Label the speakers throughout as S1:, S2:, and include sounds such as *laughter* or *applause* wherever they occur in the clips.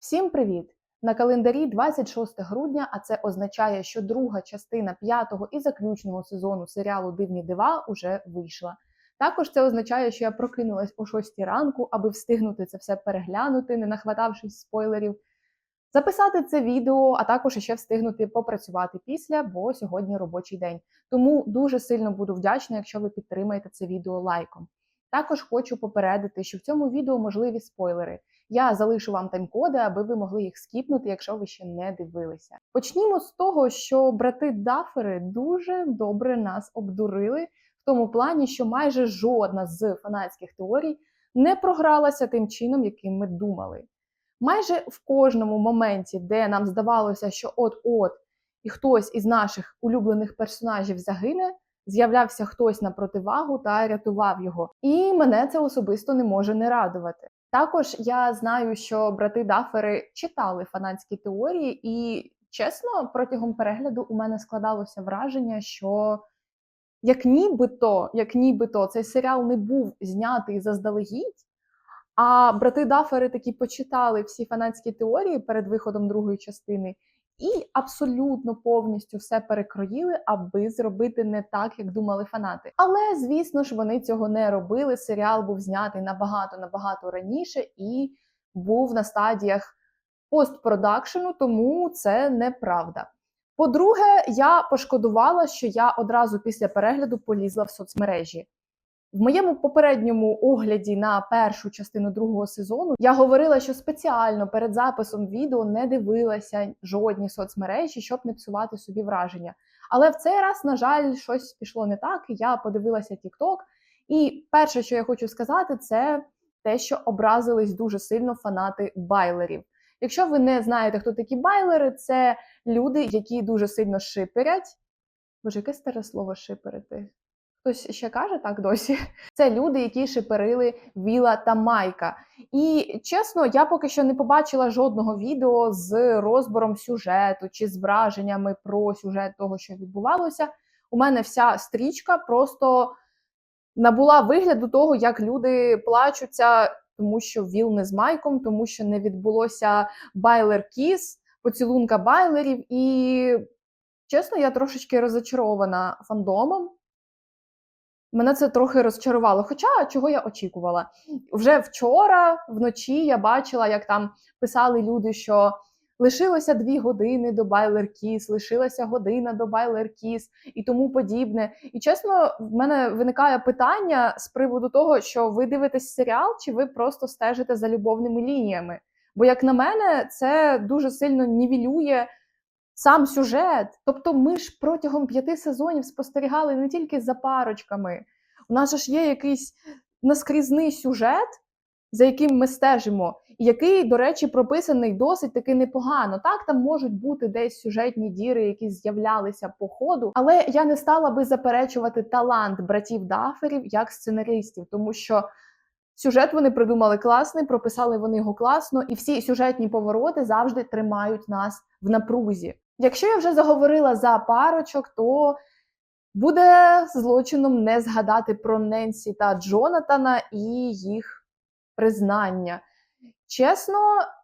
S1: Всім привіт! На календарі 26 грудня, а це означає, що друга частина п'ятого і заключного сезону серіалу Дивні дива уже вийшла. Також це означає, що я прокинулась о 6 ранку, аби встигнути це все переглянути, не нахватавшись спойлерів, записати це відео, а також ще встигнути попрацювати після, бо сьогодні робочий день. Тому дуже сильно буду вдячна, якщо ви підтримаєте це відео лайком. Також хочу попередити, що в цьому відео можливі спойлери. Я залишу вам тайм-коди, аби ви могли їх скіпнути, якщо ви ще не дивилися. Почнімо з того, що брати Дафери дуже добре нас обдурили в тому плані, що майже жодна з фанатських теорій не програлася тим чином, яким ми думали. Майже в кожному моменті, де нам здавалося, що от-от і хтось із наших улюблених персонажів загине, з'являвся хтось на противагу та рятував його. І мене це особисто не може не радувати. Також я знаю, що брати Дафери читали фанатські теорії, і чесно, протягом перегляду у мене складалося враження, що як нібито, як нібито цей серіал не був знятий заздалегідь, а брати Дафери такі почитали всі фанатські теорії перед виходом другої частини і абсолютно повністю все перекроїли, аби зробити не так, як думали фанати. Але звісно ж, вони цього не робили. Серіал був знятий набагато набагато раніше і був на стадіях постпродакшену, тому це неправда. По-друге, я пошкодувала, що я одразу після перегляду полізла в соцмережі. В моєму попередньому огляді на першу частину другого сезону я говорила, що спеціально перед записом відео не дивилася жодні соцмережі, щоб не псувати собі враження. Але в цей раз, на жаль, щось пішло не так. Я подивилася TikTok, і перше, що я хочу сказати, це те, що образились дуже сильно фанати байлерів. Якщо ви не знаєте, хто такі байлери, це люди, які дуже сильно шиперять. Боже, яке старе слово шиперити? Хтось ще каже так досі. *laughs* Це люди, які шиперили Віла та Майка. І чесно, я поки що не побачила жодного відео з розбором сюжету чи з враженнями про сюжет того, що відбувалося. У мене вся стрічка просто набула вигляду того, як люди плачуться, тому що Віл не з Майком, тому що не відбулося Байлер Кіс, поцілунка Байлерів. І чесно, я трошечки розочарована фандомом. Мене це трохи розчарувало. Хоча чого я очікувала? Вже вчора вночі я бачила, як там писали люди, що лишилося дві години до Байлер Кіс, лишилася година до Байлер Кіс і тому подібне. І чесно, в мене виникає питання з приводу того, що ви дивитесь серіал, чи ви просто стежите за любовними лініями. Бо, як на мене, це дуже сильно нівелює сам сюжет. Тобто, ми ж протягом п'яти сезонів спостерігали не тільки за парочками. У нас ж є якийсь наскрізний сюжет, за яким ми стежимо, і який, до речі, прописаний досить таки непогано. Так, там можуть бути десь сюжетні діри, які з'являлися по ходу, але я не стала би заперечувати талант братів Даферів як сценаристів, тому що. Сюжет вони придумали класний, прописали вони його класно, і всі сюжетні повороти завжди тримають нас в напрузі. Якщо я вже заговорила за парочок, то буде злочином не згадати про Ненсі та Джонатана і їх признання. Чесно,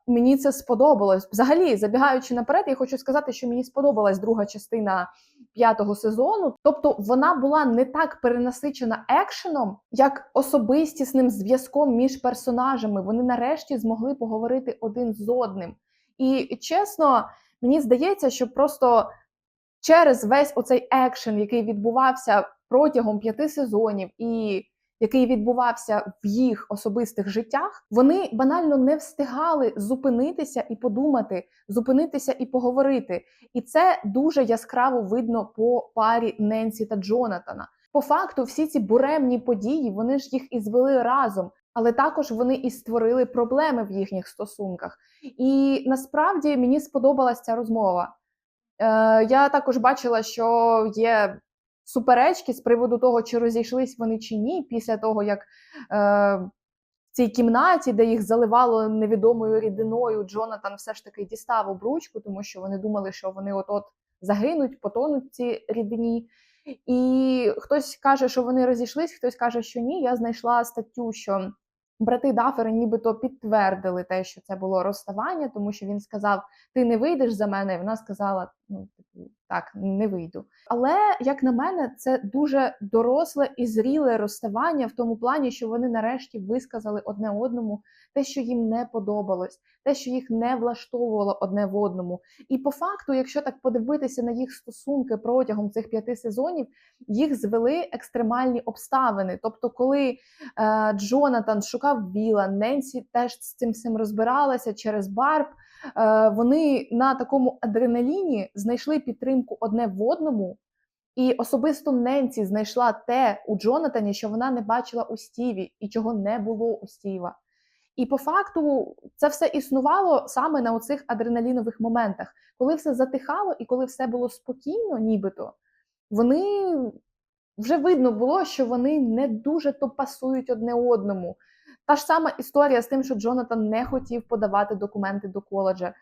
S1: мені це сподобалось. Взагалі, забігаючи наперед, я хочу сказати, що мені сподобалась друга частина п'ятого сезону. Тобто вона була не так перенасичена екшеном, як особистісним зв'язком між персонажами. Вони нарешті змогли поговорити один з одним. І чесно, мені здається, що просто через весь оцей екшен, який відбувався протягом п'яти сезонів, і який відбувався в їх особистих життях, вони банально не встигали зупинитися і подумати, зупинитися і поговорити. І це дуже яскраво видно по парі Ненсі та Джонатана. По факту, всі ці буремні події вони ж їх і звели разом. Але також вони і створили проблеми в їхніх стосунках. І насправді мені сподобалася ця розмова. Е, Я також бачила, що є суперечки з приводу того, чи розійшлись вони чи ні, після того, як е, цій кімнаті, де їх заливало невідомою рідиною, Джонатан все ж таки дістав обручку, тому що вони думали, що вони от-от загинуть, потонуть в цій рідині. І хтось каже, що вони розійшлись, хтось каже, що ні. Я знайшла статтю, що Брати Дафери нібито підтвердили те, що це було розставання, тому що він сказав: Ти не вийдеш за мене. І вона сказала: Ну, типу, так, не вийду. Але як на мене, це дуже доросле і зріле розставання в тому плані, що вони нарешті висказали одне одному те, що їм не подобалось, те, що їх не влаштовувало одне в одному. І по факту, якщо так подивитися на їх стосунки протягом цих п'яти сезонів, їх звели екстремальні обставини. Тобто, коли е, Джонатан шукав Біла, Ненсі теж з цим всім розбиралася через Барб. Е, вони на такому адреналіні знайшли підтримку одне в одному. І особисто Ненсі знайшла те у Джонатані, що вона не бачила у Стіві і чого не було у Стіва. І по факту це все існувало саме на оцих адреналінових моментах, коли все затихало і коли все було спокійно, нібито вони вже видно було, що вони не дуже то пасують одне одному. Та ж сама історія з тим, що Джонатан не хотів подавати документи до коледжа.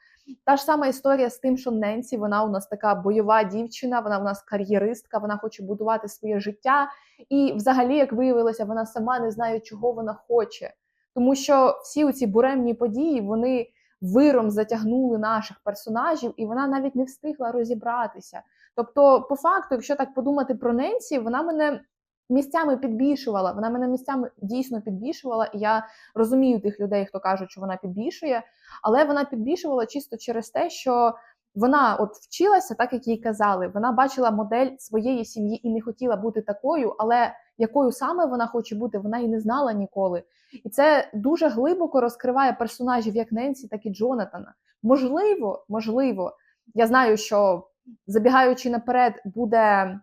S1: Та ж сама історія з тим, що Ненсі, вона у нас така бойова дівчина, вона у нас кар'єристка, вона хоче будувати своє життя. І, взагалі, як виявилося, вона сама не знає, чого вона хоче. Тому що всі ці буремні події вони виром затягнули наших персонажів, і вона навіть не встигла розібратися. Тобто, по факту, якщо так подумати про Ненсі, вона мене місцями підбільшувала. Вона мене місцями дійсно підбільшувала, і я розумію тих людей, хто кажуть, що вона підбільшує, але вона підбільшувала чисто через те, що вона от вчилася, так як їй казали. Вона бачила модель своєї сім'ї і не хотіла бути такою, але якою саме вона хоче бути, вона і не знала ніколи. І це дуже глибоко розкриває персонажів як Ненсі, так і Джонатана. Можливо, можливо, я знаю, що забігаючи наперед, буде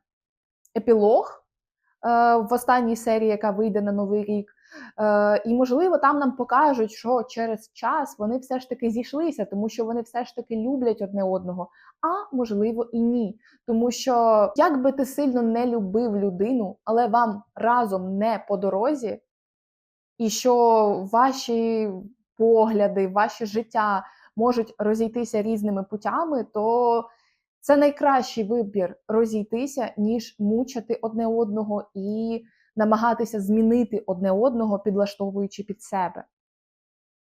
S1: епілог в останній серії, яка вийде на новий рік. Е, і, можливо, там нам покажуть, що через час вони все ж таки зійшлися, тому що вони все ж таки люблять одне одного. А можливо і ні. Тому що, як би ти сильно не любив людину, але вам разом не по дорозі, і що ваші погляди, ваше життя можуть розійтися різними путями, то це найкращий вибір розійтися, ніж мучити одне одного і намагатися змінити одне одного, підлаштовуючи під себе.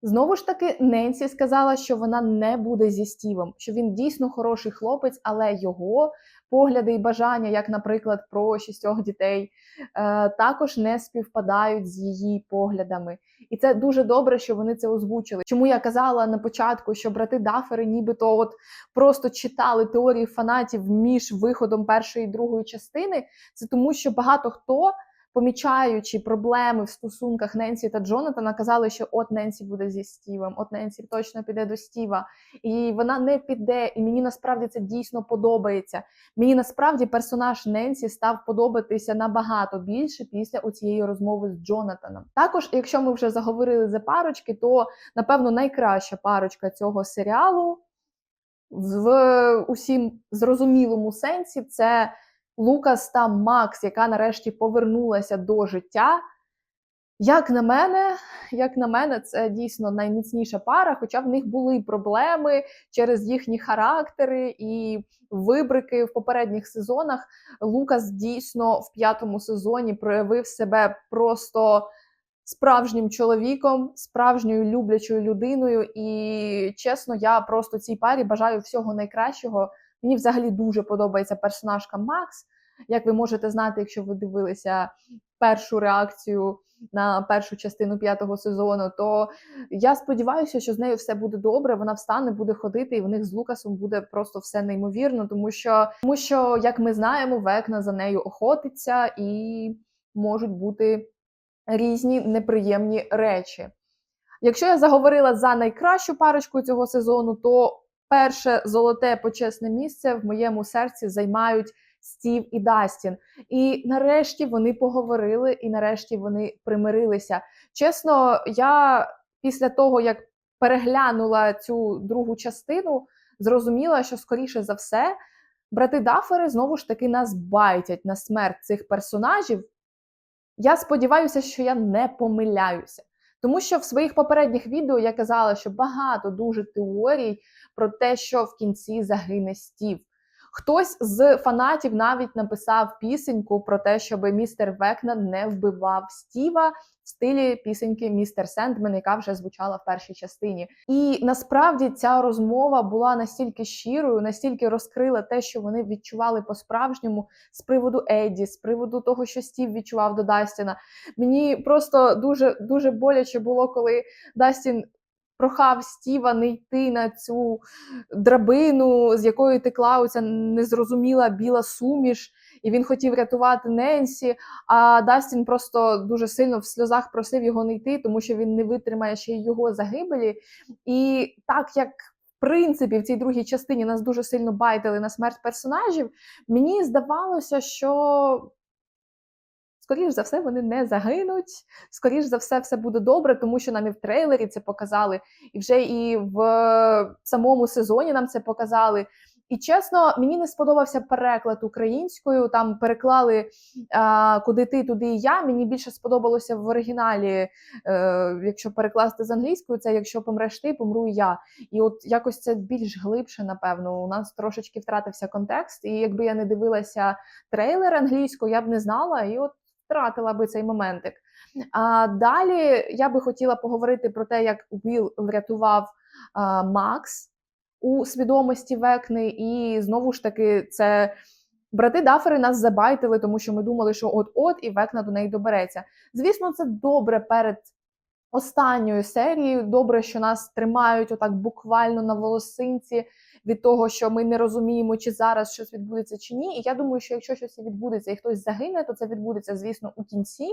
S1: Знову ж таки, Ненсі сказала, що вона не буде зі Стівом, що він дійсно хороший хлопець, але його погляди і бажання, як, наприклад, про шістьох дітей, е, також не співпадають з її поглядами. І це дуже добре, що вони це озвучили. Чому я казала на початку, що брати Дафери нібито от просто читали теорії фанатів між виходом першої і другої частини, це тому, що багато хто помічаючи проблеми в стосунках Ненсі та Джонатана, казали, що от Ненсі буде зі Стівом, от Ненсі точно піде до Стіва, і вона не піде. І мені насправді це дійсно подобається. Мені насправді персонаж Ненсі став подобатися набагато більше після оцієї розмови з Джонатаном. Також, якщо ми вже заговорили за парочки, то напевно найкраща парочка цього серіалу. В усім зрозумілому сенсі це Лукас та Макс, яка нарешті повернулася до життя. Як на мене, як на мене, це дійсно найміцніша пара, хоча в них були проблеми через їхні характери і вибрики в попередніх сезонах. Лукас дійсно в п'ятому сезоні проявив себе просто справжнім чоловіком, справжньою люблячою людиною. І чесно, я просто цій парі бажаю всього найкращого. Мені взагалі дуже подобається персонажка Макс. Як ви можете знати, якщо ви дивилися першу реакцію на першу частину п'ятого сезону, то я сподіваюся, що з нею все буде добре. Вона встане, буде ходити, і в них з Лукасом буде просто все неймовірно, тому що, тому що, як ми знаємо, векна за нею охотиться і можуть бути різні неприємні речі. Якщо я заговорила за найкращу парочку цього сезону, то перше золоте почесне місце в моєму серці займають Стів і Дастін. І нарешті вони поговорили, і нарешті вони примирилися. Чесно, я після того, як переглянула цю другу частину, зрозуміла, що, скоріше за все, брати Дафери знову ж таки нас байтять на смерть цих персонажів. Я сподіваюся, що я не помиляюся. Тому що в своїх попередніх відео я казала, що багато дуже теорій про те, що в кінці загине Стів. Хтось з фанатів навіть написав пісеньку про те, щоб містер Векна не вбивав Стіва в стилі пісеньки Містер Сендмен, яка вже звучала в першій частині. І насправді ця розмова була настільки щирою, настільки розкрила те, що вони відчували по-справжньому з приводу Еді, з приводу того, що Стів відчував до Дастіна. Мені просто дуже дуже боляче було, коли Дастін прохав Стіва не йти на цю драбину, з якої текла оця незрозуміла біла суміш, і він хотів рятувати Ненсі. А Дастін просто дуже сильно в сльозах просив його не йти, тому що він не витримає ще й його загибелі. І так як. В принципі, в цій другій частині нас дуже сильно байтили на смерть персонажів. Мені здавалося, що скоріш за все вони не загинуть. Скоріш за все, все буде добре, тому що нам і в трейлері це показали, і вже і в самому сезоні нам це показали. І чесно, мені не сподобався переклад українською. Там переклали а, куди ти, туди і я. Мені більше сподобалося в оригіналі, е, якщо перекласти з англійською, це якщо помреш ти, помру і я. І от якось це більш глибше, напевно. У нас трошечки втратився контекст. І якби я не дивилася трейлер англійською, я б не знала і от втратила би цей моментик. А далі я би хотіла поговорити про те, як Уіл врятував а, Макс у свідомості Векни, і знову ж таки, це брати Дафери нас забайтили, тому що ми думали, що от-от і Векна до неї добереться. Звісно, це добре перед останньою серією. Добре, що нас тримають отак буквально на волосинці від того, що ми не розуміємо, чи зараз щось відбудеться чи ні. І я думаю, що якщо щось відбудеться і хтось загине, то це відбудеться, звісно, у кінці.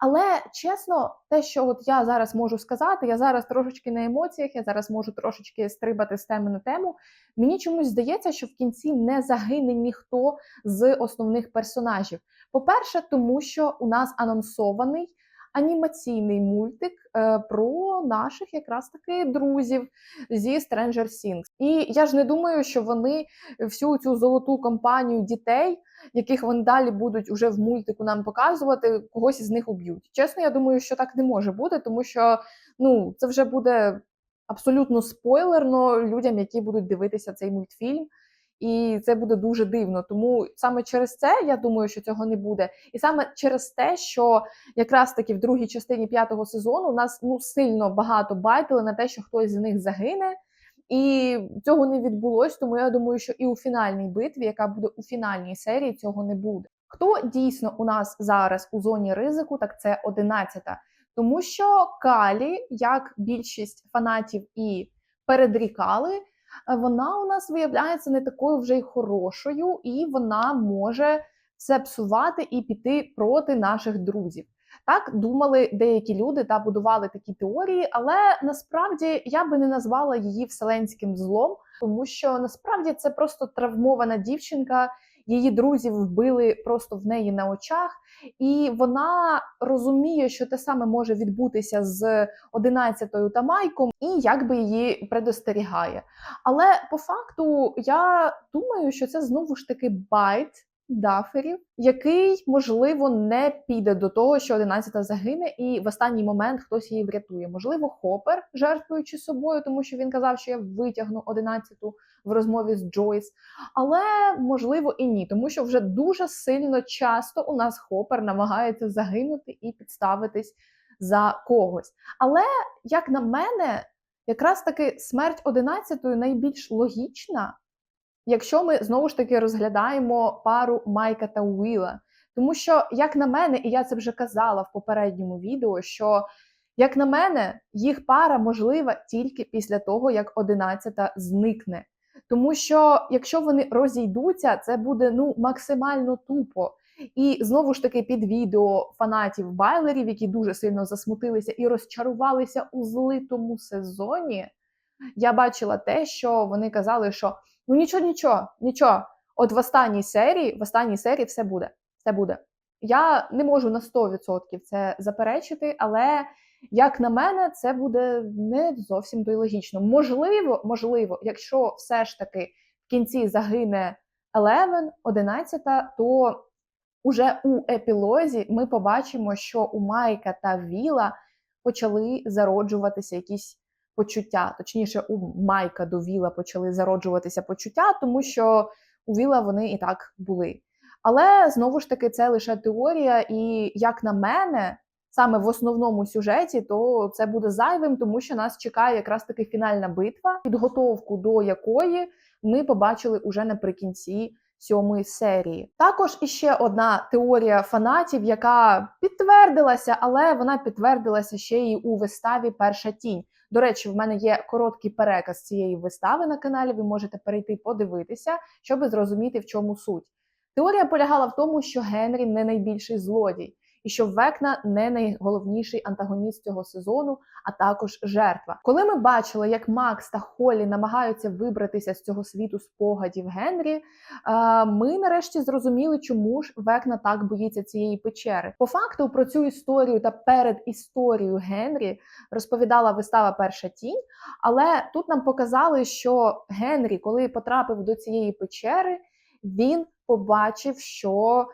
S1: Але чесно, те, що от я зараз можу сказати, я зараз трошечки на емоціях, я зараз можу трошечки стрибати з теми на тему. Мені чомусь здається, що в кінці не загине ніхто з основних персонажів. По-перше, тому що у нас анонсований анімаційний мультик е, про наших якраз таки друзів зі Stranger Things. І я ж не думаю, що вони всю цю золоту компанію дітей, яких вони далі будуть уже в мультику нам показувати, когось із них уб'ють. Чесно, я думаю, що так не може бути, тому що ну це вже буде абсолютно спойлерно людям, які будуть дивитися цей мультфільм. І це буде дуже дивно. Тому саме через це я думаю, що цього не буде. І саме через те, що якраз таки в другій частині п'ятого сезону нас ну сильно багато байтили на те, що хтось з них загине. І цього не відбулось, тому я думаю, що і у фінальній битві, яка буде у фінальній серії, цього не буде. Хто дійсно у нас зараз у зоні ризику, так це одинадцята. Тому що Калі, як більшість фанатів і передрікали, вона у нас виявляється не такою вже й хорошою, і вона може все псувати і піти проти наших друзів. Так думали деякі люди та будували такі теорії, але насправді я би не назвала її вселенським злом, тому що насправді це просто травмована дівчинка. Її друзів вбили просто в неї на очах, і вона розуміє, що те саме може відбутися з 11-ю та Майком, і якби її предостерігає. Але по факту я думаю, що це знову ж таки байт даферів, який можливо не піде до того, що 11-та загине, і в останній момент хтось її врятує. Можливо, Хопер, жертвуючи собою, тому що він казав, що я витягну 11-ту в розмові з Джойс. Але можливо і ні, тому що вже дуже сильно часто у нас Хопер намагається загинути і підставитись за когось. Але як на мене, якраз таки смерть 11-ї найбільш логічна. Якщо ми знову ж таки розглядаємо пару Майка та Уіла. Тому що, як на мене, і я це вже казала в попередньому відео, що, як на мене, їх пара можлива тільки після того, як одинадцята зникне. Тому що, якщо вони розійдуться, це буде ну максимально тупо. І знову ж таки під відео фанатів байлерів, які дуже сильно засмутилися і розчарувалися у злитому сезоні, я бачила те, що вони казали, що ну нічого, нічого, нічого. От в останній серії, в останній серії все буде. Все буде. Я не можу на 100% це заперечити, але як на мене, це буде не зовсім то логічно. Можливо, можливо, якщо все ж таки в кінці загине 11, 11, то уже у епілозі ми побачимо, що у Майка та Віла почали зароджуватися якісь почуття. Точніше, у Майка до Віла почали зароджуватися почуття, тому що у Віла вони і так були. Але знову ж таки, це лише теорія, і як на мене, саме в основному сюжеті, то це буде зайвим, тому що нас чекає якраз таки фінальна битва, підготовку до якої ми побачили уже наприкінці сьомої серії. Також іще одна теорія фанатів, яка підтвердилася, але вона підтвердилася ще й у виставі Перша тінь. До речі, в мене є короткий переказ цієї вистави на каналі. Ви можете перейти подивитися, щоб зрозуміти, в чому суть. Теорія полягала в тому, що Генрі не найбільший злодій, і що Векна не найголовніший антагоніст цього сезону, а також жертва. Коли ми бачили, як Макс та Холлі намагаються вибратися з цього світу спогадів Генрі, е, ми нарешті зрозуміли, чому ж Векна так боїться цієї печери. По факту про цю історію та перед історією Генрі розповідала вистава Перша тінь, але тут нам показали, що Генрі, коли потрапив до цієї печери, він побачив, що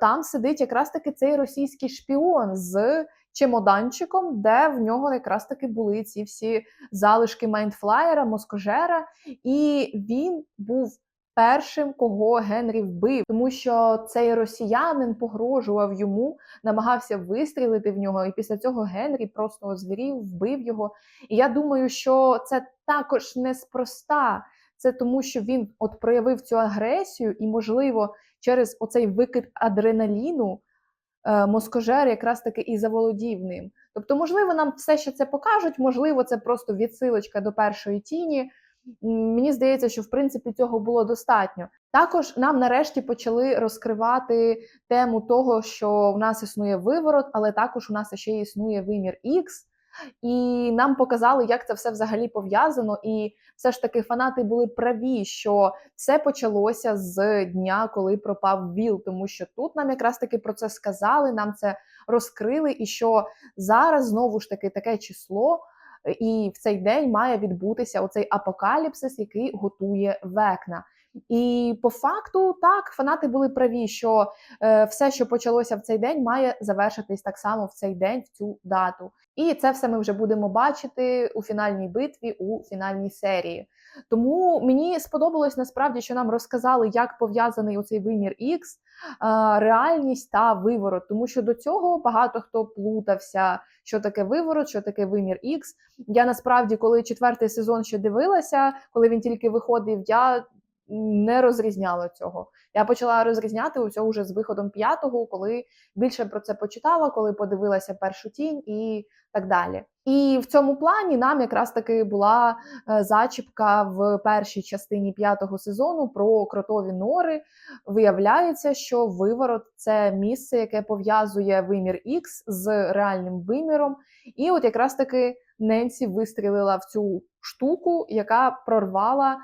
S1: там сидить якраз таки цей російський шпіон з чемоданчиком, де в нього якраз таки були ці всі залишки майндфлаєра, москожера, і він був. Першим, кого Генрі вбив, тому що цей росіянин погрожував йому, намагався вистрілити в нього, і після цього Генрі просто озвірів, вбив його. І я думаю, що це також неспроста. Це тому, що він от проявив цю агресію, і, можливо, через оцей викид адреналіну е, москожер якраз таки і заволодів ним. Тобто, можливо, нам все ще це покажуть, можливо, це просто відсилочка до першої тіні. Мені здається, що в принципі цього було достатньо. Також нам нарешті почали розкривати тему того, що в нас існує виворот, але також у нас ще існує вимір X. І нам показали, як це все взагалі пов'язано. І все ж таки фанати були праві, що все почалося з дня, коли пропав Віл, тому що тут нам якраз таки про це сказали, нам це розкрили, і що зараз знову ж таки таке число. І в цей день має відбутися оцей апокаліпсис, який готує векна. І по факту так фанати були праві, що е, все, що почалося в цей день, має завершитись так само в цей день, в цю дату. І це все ми вже будемо бачити у фінальній битві, у фінальній серії. Тому мені сподобалось насправді, що нам розказали, як пов'язаний оцей вимір X, реальність та виворот. Тому що до цього багато хто плутався, що таке виворот, що таке вимір X. Я насправді, коли четвертий сезон ще дивилася, коли він тільки виходив, я не розрізняла цього. Я почала розрізняти усього вже з виходом п'ятого, коли більше про це почитала, коли подивилася першу тінь і так далі. І в цьому плані нам якраз таки була е, зачіпка в першій частині п'ятого сезону про кротові нори. Виявляється, що виворот це місце, яке пов'язує вимір X з реальним виміром. І от якраз таки Ненсі вистрілила в цю штуку, яка прорвала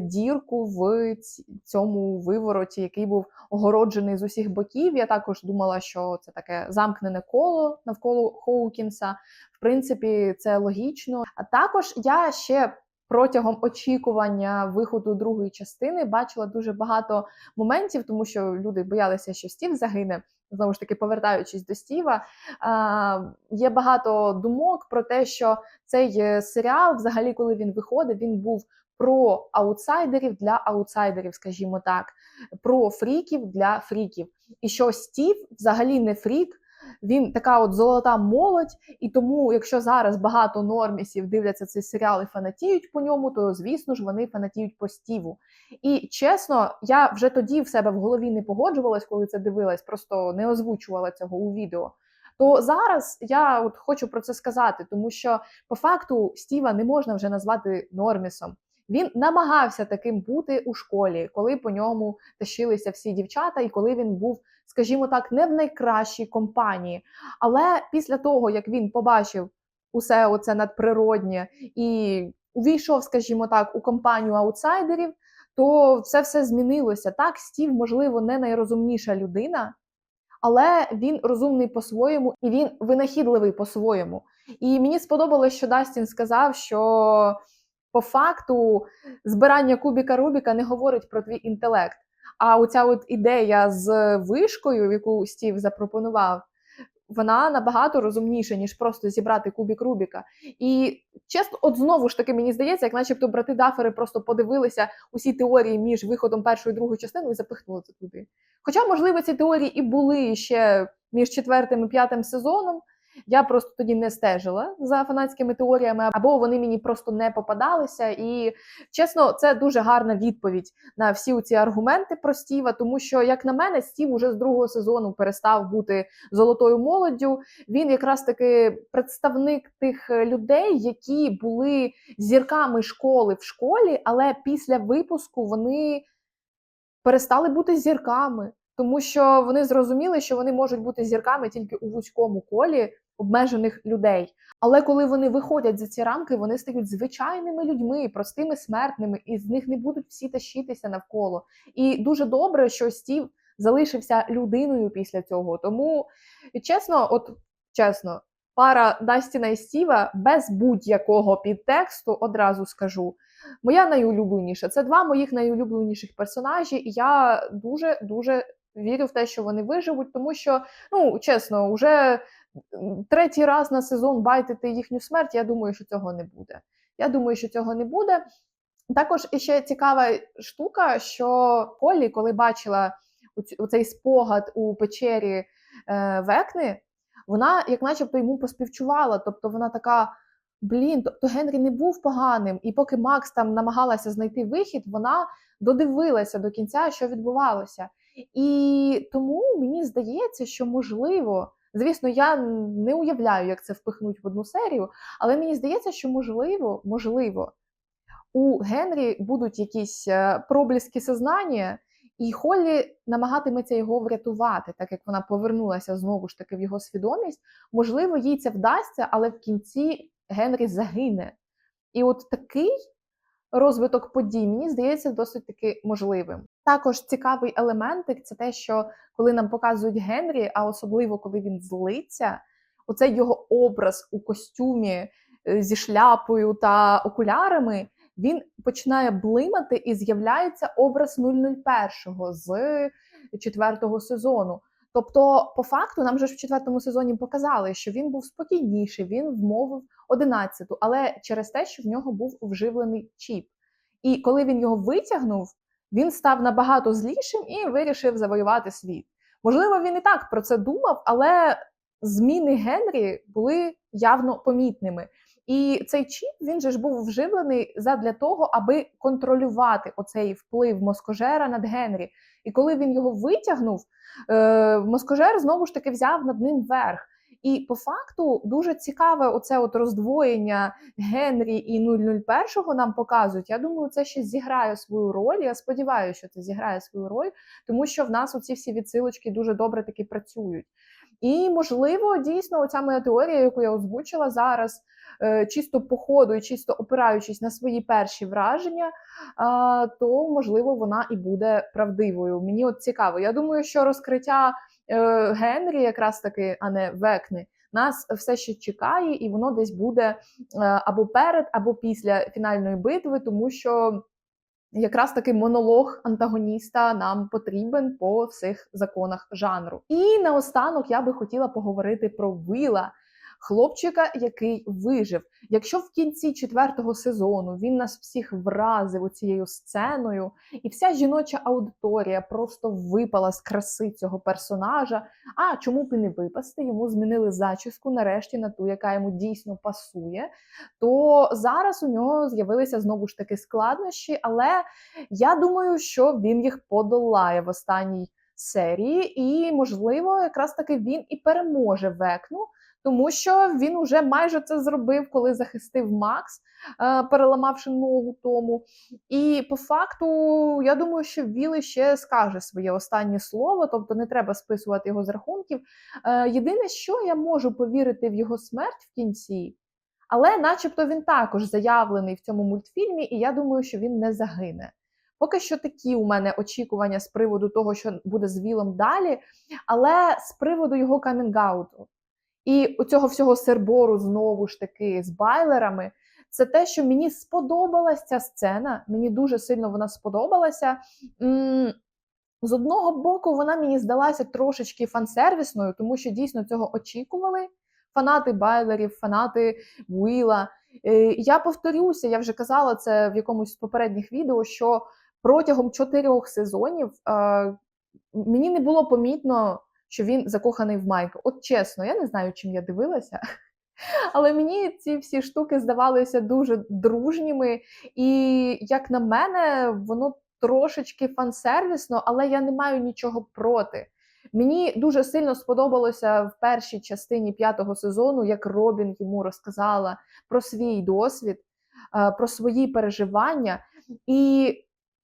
S1: дірку в цьому вивороті, який був огороджений з усіх боків. Я також думала, що це таке замкнене коло навколо Хоукінса. В принципі, це логічно. А також я ще. Протягом очікування виходу другої частини бачила дуже багато моментів, тому що люди боялися, що Стів загине. Знову ж таки, повертаючись до Стіва, є багато думок про те, що цей е, серіал, взагалі, коли він виходив, він був про аутсайдерів для аутсайдерів, скажімо так, про фріків для фріків. І що Стів взагалі не фрік. Він така от золота молодь, і тому, якщо зараз багато нормісів дивляться цей серіал і фанатіють по ньому, то звісно ж вони фанатіють по стіву. І чесно, я вже тоді в себе в голові не погоджувалась, коли це дивилась, просто не озвучувала цього у відео. То зараз я от хочу про це сказати, тому що по факту Стіва не можна вже назвати нормісом. Він намагався таким бути у школі, коли по ньому тащилися всі дівчата, і коли він був, скажімо так, не в найкращій компанії. Але після того, як він побачив усе оце надприроднє і увійшов, скажімо так, у компанію аутсайдерів, то все все змінилося. Так, Стів, можливо, не найрозумніша людина, але він розумний по-своєму і він винахідливий по-своєму. І мені сподобалось, що Дастін сказав, що по факту збирання кубіка Рубіка не говорить про твій інтелект. А оця от ідея з вишкою, яку Стів запропонував, вона набагато розумніша, ніж просто зібрати кубік Рубіка. І чесно, от знову ж таки, мені здається, як начебто брати Дафери просто подивилися усі теорії між виходом першої і другої частини і запихнули це туди. Хоча, можливо, ці теорії і були ще між четвертим і п'ятим сезоном. Я просто тоді не стежила за фанатськими теоріями, або вони мені просто не попадалися. І чесно, це дуже гарна відповідь на всі ці аргументи про Стіва, тому що, як на мене, Стів уже з другого сезону перестав бути золотою молоддю. Він якраз таки представник тих людей, які були зірками школи в школі, але після випуску вони перестали бути зірками. Тому що вони зрозуміли, що вони можуть бути зірками тільки у вузькому колі обмежених людей. Але коли вони виходять за ці рамки, вони стають звичайними людьми, простими смертними, і з них не будуть всі тащитися навколо. І дуже добре, що Стів залишився людиною після цього. Тому чесно, от чесно, пара Дастіна і Стіва без будь-якого підтексту одразу скажу. Моя найулюбленіша це два моїх найулюбленіших персонажі, і я дуже дуже вірю в те, що вони виживуть, тому що, ну чесно, вже третій раз на сезон байтити їхню смерть. Я думаю, що цього не буде. Я думаю, що цього не буде. Також ще цікава штука, що Колі, коли бачила цей спогад у печері е, Векни, вона, як начебто, йому поспівчувала. Тобто вона така. Блін, тобто Генрі не був поганим, і поки Макс там намагалася знайти вихід, вона додивилася до кінця, що відбувалося. І тому мені здається, що можливо, звісно, я не уявляю, як це впихнуть в одну серію, але мені здається, що можливо, можливо, у Генрі будуть якісь е, пробліски сознання, і Холлі намагатиметься його врятувати, так як вона повернулася знову ж таки в його свідомість. Можливо, їй це вдасться, але в кінці Генрі загине. І от такий розвиток подій, мені здається, досить таки можливим. Також цікавий елементик це те, що коли нам показують Генрі, а особливо коли він злиться, оцей його образ у костюмі е, зі шляпою та окулярами. Він починає блимати і з'являється образ 001 з четвертого сезону. Тобто, по факту, нам же ж в четвертому сезоні показали, що він був спокійніший, він вмовив одинадцяту, але через те, що в нього був вживлений чіп. І коли він його витягнув, він став набагато злішим і вирішив завоювати світ. Можливо, він і так про це думав, але зміни Генрі були явно помітними. І цей чіп він же ж був вживлений задля того, аби контролювати оцей вплив Москожера над Генрі. І коли він його витягнув, е, Москожер знову ж таки взяв над ним верх. І по факту дуже цікаве оце от роздвоєння Генрі і 001 нам показують. Я думаю, це ще зіграє свою роль. Я сподіваюся, що це зіграє свою роль, тому що в нас оці всі відсилочки дуже добре таки працюють. І, можливо, дійсно, оця моя теорія, яку я озвучила зараз, е, чисто по ходу і чисто опираючись на свої перші враження, то можливо вона і буде правдивою. Мені от цікаво. Я думаю, що розкриття е, Генрі, якраз таки, а не Векни, нас все ще чекає, і воно десь буде е, або перед, або після фінальної битви, тому що. Якраз таки монолог антагоніста нам потрібен по всіх законах жанру. І наостанок я би хотіла поговорити про Вила, хлопчика, який вижив. Якщо в кінці четвертого сезону він нас всіх вразив цією сценою, і вся жіноча аудиторія просто випала з краси цього персонажа. А чому б і не випасти? Йому змінили зачіску нарешті на ту, яка йому дійсно пасує. То зараз у нього з'явилися знову ж таки складнощі, але я думаю, що він їх подолає в останній серії, і, можливо, якраз таки він і переможе векну тому що він уже майже це зробив, коли захистив Макс, е, переламавши ногу тому. І по факту, я думаю, що Вілли ще скаже своє останнє слово, тобто не треба списувати його з рахунків. Е, єдине, що я можу повірити в його смерть в кінці. Але, начебто, він також заявлений в цьому мультфільмі, і я думаю, що він не загине. Поки що такі у мене очікування з приводу того, що буде з Вілом далі, але з приводу його камінгауту. І цього всього сербору знову ж таки з байлерами. Це те, що мені сподобалася ця сцена. Мені дуже сильно вона сподобалася. З одного боку, вона мені здалася трошечки фансервісною, тому що дійсно цього очікували фанати Байлерів, фанати Уіла. Е, Я повторюся, я вже казала це в якомусь з попередніх відео, що протягом чотирьох сезонів е, мені не було помітно, що він закоханий в Майка. От чесно, я не знаю, чим я дивилася. *laughs* Але мені ці всі штуки здавалися дуже дружніми, і, як на мене, воно трошечки фансервісно, але я не маю нічого проти. Мені дуже сильно сподобалося в першій частині п'ятого сезону, як Робін йому розказала про свій досвід, е, про свої переживання. І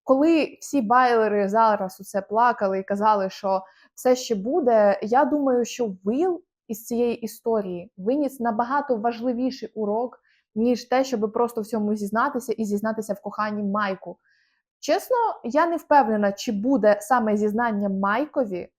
S1: коли всі байлери зараз усе плакали і казали, що все ще буде, я думаю, що Вил із цієї історії виніс набагато важливіший урок, ніж те, щоб просто в цьому зізнатися і зізнатися в коханні Майку. Чесно, я не впевнена, чи буде саме зізнання Майкові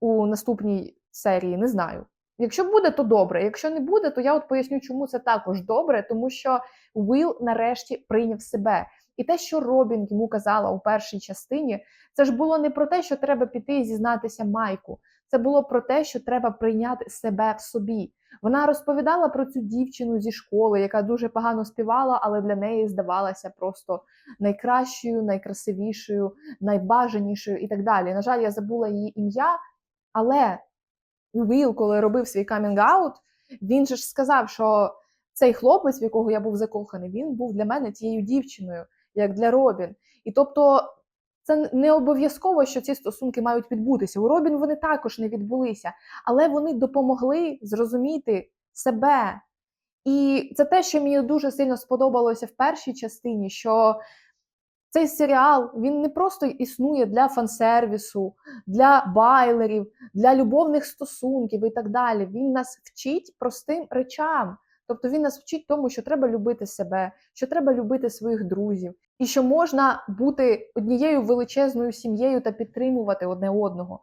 S1: у наступній серії, не знаю. Якщо буде, то добре. Якщо не буде, то я от поясню, чому це також добре, тому що Уилл нарешті прийняв себе. І те, що Робін йому казала у першій частині, це ж було не про те, що треба піти і зізнатися Майку. Це було про те, що треба прийняти себе в собі. Вона розповідала про цю дівчину зі школи, яка дуже погано співала, але для неї здавалася просто найкращою, найкрасивішою, найбажанішою і так далі. На жаль, я забула її ім'я, але Уіл, коли робив свій камінг-аут, він же ж сказав, що цей хлопець, в якого я був закоханий, він був для мене тією дівчиною, як для Робін. І тобто це не обов'язково, що ці стосунки мають відбутися. У Робін вони також не відбулися, але вони допомогли зрозуміти себе. І це те, що мені дуже сильно сподобалося в першій частині, що цей серіал він не просто існує для фансервісу, для байлерів, для любовних стосунків і так далі. Він нас вчить простим речам. Тобто він нас вчить тому, що треба любити себе, що треба любити своїх друзів, і що можна бути однією величезною сім'єю та підтримувати одне одного.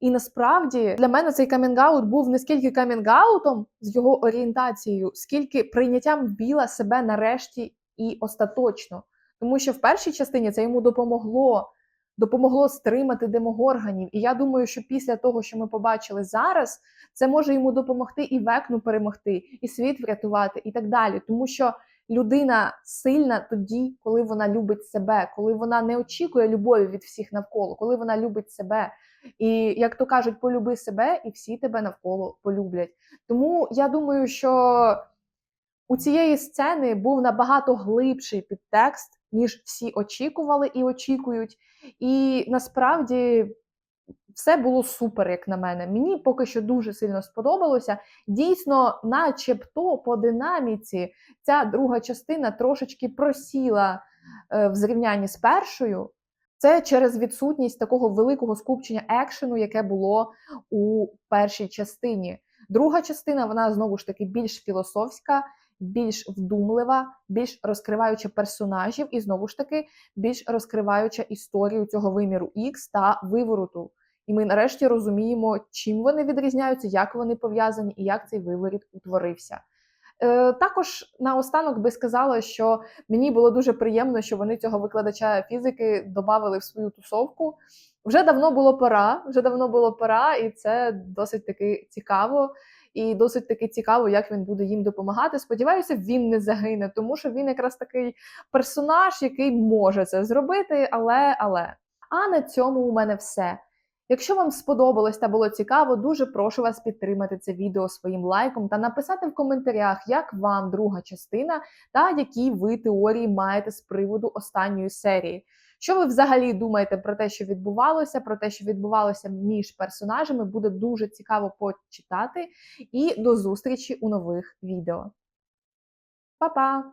S1: І насправді для мене цей камінгаут був не скільки камінгаутом з його орієнтацією, скільки прийняттям біла себе нарешті і остаточно. Тому що в першій частині це йому допомогло, допомогло стримати демогорганів. І я думаю, що після того, що ми побачили зараз, це може йому допомогти і векну перемогти, і світ врятувати, і так далі. Тому що людина сильна тоді, коли вона любить себе, коли вона не очікує любові від всіх навколо, коли вона любить себе. І як то кажуть, полюби себе, і всі тебе навколо полюблять. Тому я думаю, що у цієї сцени був набагато глибший підтекст, ніж всі очікували і очікують. І насправді все було супер, як на мене. Мені поки що дуже сильно сподобалося. Дійсно, начебто по динаміці ця друга частина трошечки просіла е, в зрівнянні з першою. Це через відсутність такого великого скупчення екшену, яке було у першій частині. Друга частина, вона знову ж таки більш філософська, більш вдумлива, більш розкриваюча персонажів, і знову ж таки більш розкриваюча історію цього виміру X та вивороту. І ми нарешті розуміємо, чим вони відрізняються, як вони пов'язані і як цей виворіт утворився. Е, Також наостанок би сказала, що мені було дуже приємно, що вони цього викладача фізики додали в свою тусовку. Вже давно було пора, вже давно було пора, і це досить таки цікаво. І досить таки цікаво, як він буде їм допомагати. Сподіваюся, він не загине, тому що він якраз такий персонаж, який може це зробити, але але. А на цьому у мене все. Якщо вам сподобалось та було цікаво, дуже прошу вас підтримати це відео своїм лайком та написати в коментарях, як вам друга частина та які ви теорії маєте з приводу останньої серії. Що ви взагалі думаєте про те, що відбувалося, про те, що відбувалося між персонажами, буде дуже цікаво почитати. І до зустрічі у нових відео. Па-па!